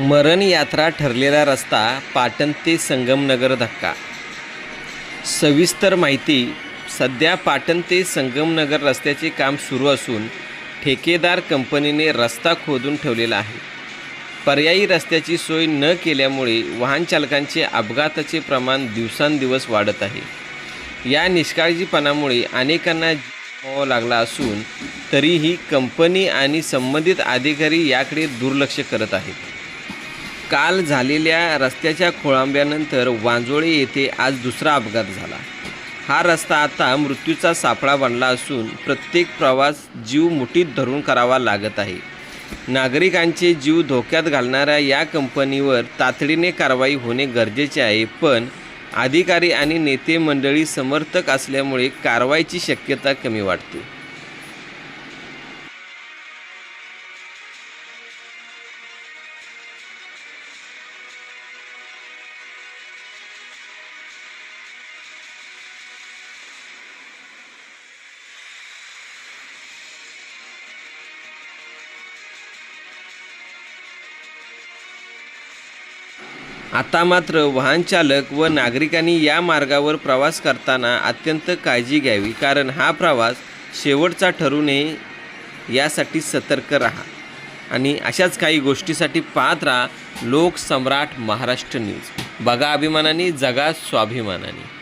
मरण यात्रा ठरलेला रस्ता पाटण ते संगमनगर धक्का. सविस्तर माहिती सध्या पाटण ते संगमनगर रस्त्याचे काम सुरू असून ठेकेदार कंपनीने रस्ता खोदून ठेवलेला आहे. पर्यायी रस्त्याची सोय न केल्यामुळे वाहनचालकांचे अपघाताचे प्रमाण दिवसांदिवस वाढत आहे. या निष्काळजीपणामुळे अनेकांना जीव लागला असून तरीही कंपनी आणि संबंधित अधिकारी याकडे दुर्लक्ष करत आहेत. काल झालेल्या रस्त्याच्या खोळंब्यानंतर वांजोळे येथे आज दुसरा अपघात झाला. हा रस्ता आता मृत्यूचा सापळा बनला असून प्रत्येक प्रवास जीव मुठीत धरून करावा लागत आहे. नागरिकांचे जीव धोक्यात घालणाऱ्या या कंपनीवर तातडीने कारवाई होणे गरजेचे आहे पण अधिकारी आणि नेते मंडळी समर्थक असल्यामुळे कारवाईची शक्यता कमी वाटते. आता मात्र वाहन चालक व नागरिकांनी या मार्गावर प्रवास करताना अत्यंत काळजी घ्यावी कारण हा प्रवास शेवटचा ठरू नये यासाठी सतर्क राहा. आणि अशाच काही गोष्टीसाठी पाहत राहा लोकसम्राट महाराष्ट्र न्यूज. बघा अभिमानाने जगा स्वाभिमानाने.